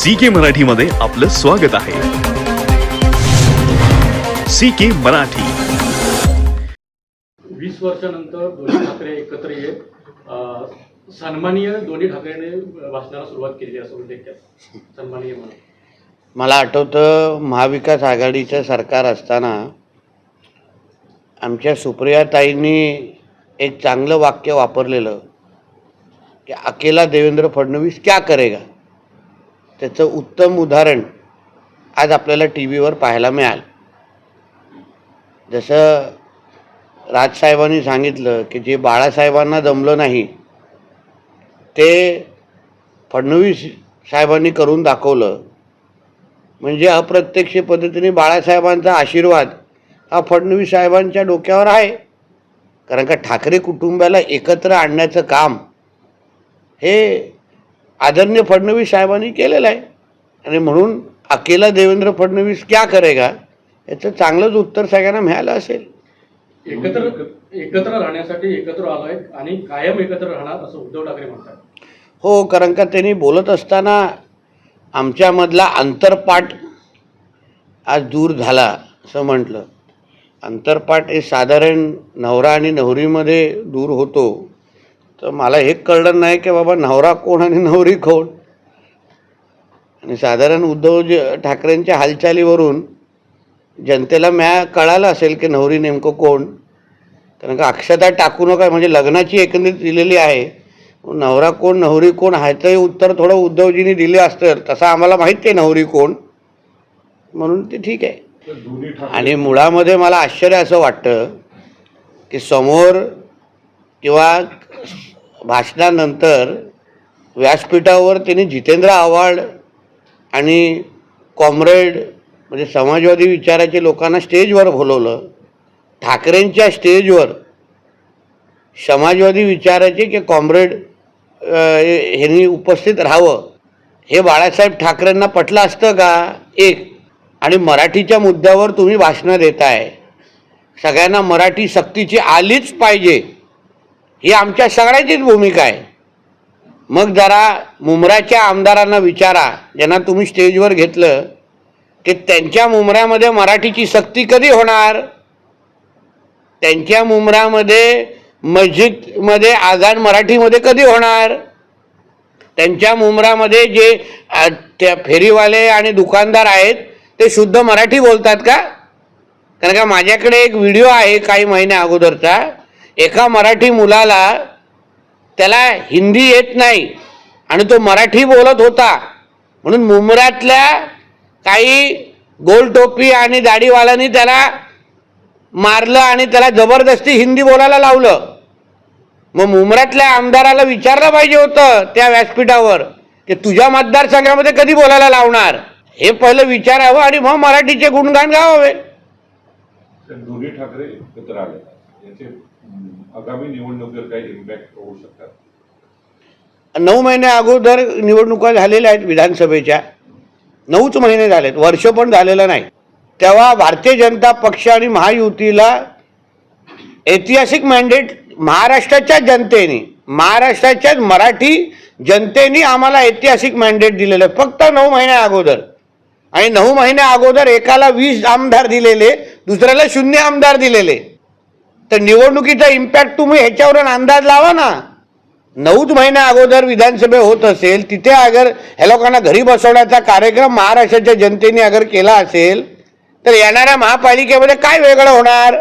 C K Marathi मध्ये आपलं स्वागत आहे. C K Marathi. वीस वर्षानंतर दोन्ही ठाकरे एकत्र येत अं, सन्माननीय दोन्ही ठाकरेने भाषणाला सुरुवात केली असं त्यात सन्माननीय म्हणून. मला आठवतं महाविकास आघाडीचं सरकार असताना आमच्या सुप्रियाताईंनी एक चांगलं वाक्य वापरलेलं की अकेला देवेंद्र फडणवीस क्या करेगा? त्याचं उत्तम उदाहरण आज आपल्याला टी व्हीवर पाहायला मिळालं. जसं राजसाहेबांनी सांगितलं की जे बाळासाहेबांना जमलं नाही ते फडणवीस साहेबांनी करून दाखवलं. म्हणजे अप्रत्यक्ष पद्धतीने बाळासाहेबांचा आशीर्वाद हा फडणवीस साहेबांच्या डोक्यावर आहे. कारण का ठाकरे कुटुंबाला एकत्र आणण्याचं काम हे आदरणीय फडणवीस साहेबांनी केलेलं आहे. आणि म्हणून अकेला देवेंद्र फडणवीस क्या करेगा? याचं चांगलंच उत्तर सगळ्यांना मिळालं असेल. एकत्र एकत्र राहण्यासाठी एकत्र आलोय आणि कायम एकत्र राहणार असं उद्धव ठाकरे म्हणतात. हो कारण का त्यांनी बोलत असताना आमच्यामधला अंतरपाठ आज दूर झाला असं म्हटलं. अंतरपाठ हे साधारण नवरा आणि नवरीमध्ये दूर होतो. तर मला हे कळलं नाही की बाबा नवरा कोण आणि नवरी कोण. आणि साधारण उद्धव ज ठाकरेंच्या हालचालीवरून जनतेला म्या कळालं असेल की नवरी नेमकं कोण. कारण का अक्षता टाकू नका म्हणजे लग्नाची एकंदरीत दिलेली आहे. नवरा कोण नवरी कोण ह्याचंही उत्तर थोडं उद्धवजींनी दिले असतं तसं आम्हाला माहिती आहे नवरी कोण. म्हणून ते ठीक आहे. आणि मुळामध्ये मला आश्चर्य असं वाटतं की समोर किंवा भाषणानंतर व्यासपीठावर त्यांनी जितेंद्र आव्हाड आणि कॉम्रेड म्हणजे समाजवादी विचाराचे लोकांना स्टेजवर बोलवलं. ठाकरेंच्या स्टेजवर समाजवादी विचाराचे की कॉम्रेड ह्यांनी उपस्थित राहावं. हे बाळासाहेब ठाकरेंना पटलं असतं का? एक. आणि मराठीच्या मुद्द्यावर तुम्ही भाषणं देताय. सगळ्यांना मराठी सक्तीची आलीच पाहिजे. ही आमच्या सगळ्याचीच भूमिका आहे. मग जरा मुंबराच्या आमदारांना विचारा. ज्यांना तुम्ही स्टेजवर घेतलं की त्यांच्या मुंबऱ्यामध्ये मराठीची सक्ती कधी होणार? त्यांच्या मुंबऱ्यामध्ये मस्जिदमध्ये आजान मराठीमध्ये कधी होणार? त्यांच्या मुंबरामध्ये जे त्या फेरीवाले आणि दुकानदार आहेत ते शुद्ध मराठी बोलतात का? कारण का माझ्याकडे एक व्हिडिओ आहे काही महिन्या अगोदरचा. एका मराठी मुलाला त्याला हिंदी येत नाही आणि तो मराठी बोलत होता. म्हणून मुंबऱ्यातल्या काही गोल टोपी आणि दाढीवाल्यांनी त्याला मारलं आणि त्याला जबरदस्ती हिंदी बोलायला लावलं. मग मुंबऱ्यातल्या आमदाराला विचारलं पाहिजे होतं त्या व्यासपीठावर की तुझ्या मतदारसंघामध्ये कधी बोलायला लावणार? हे पहिलं विचारावं आणि मग मराठीचे गुणगान गावावे. दोन्ही ठाकरे आगामी निवडणुकीवर काही इम्पॅक्ट होऊ शकतात. नऊ महिने अगोदर निवडणुका झालेल्या आहेत विधानसभेच्या. नऊच महिने झालेत. वर्ष पण झालेलं नाही. तेव्हा भारतीय जनता पक्ष आणि महायुतीला ऐतिहासिक मॅन्डेट महाराष्ट्राच्या जनतेने महाराष्ट्राच्याच मराठी जनतेने आम्हाला ऐतिहासिक मॅन्डेट दिलेलं आहे. फक्त नऊ महिन्या अगोदर. आणि नऊ महिन्या अगोदर एकाला वीस आमदार दिलेले दुसऱ्याला शून्य आमदार दिलेले. तर निवडणुकीचा इम्पॅक्ट तुम्ही ह्याच्यावरून अंदाज लावा ना. नऊच महिन्या अगोदर विधानसभा होत असेल तिथे अगर ह्या लोकांना घरी बसवण्याचा कार्यक्रम महाराष्ट्राच्या जनतेने अगर केला असेल तर येणाऱ्या महापालिकेमध्ये काय वेगळं होणार?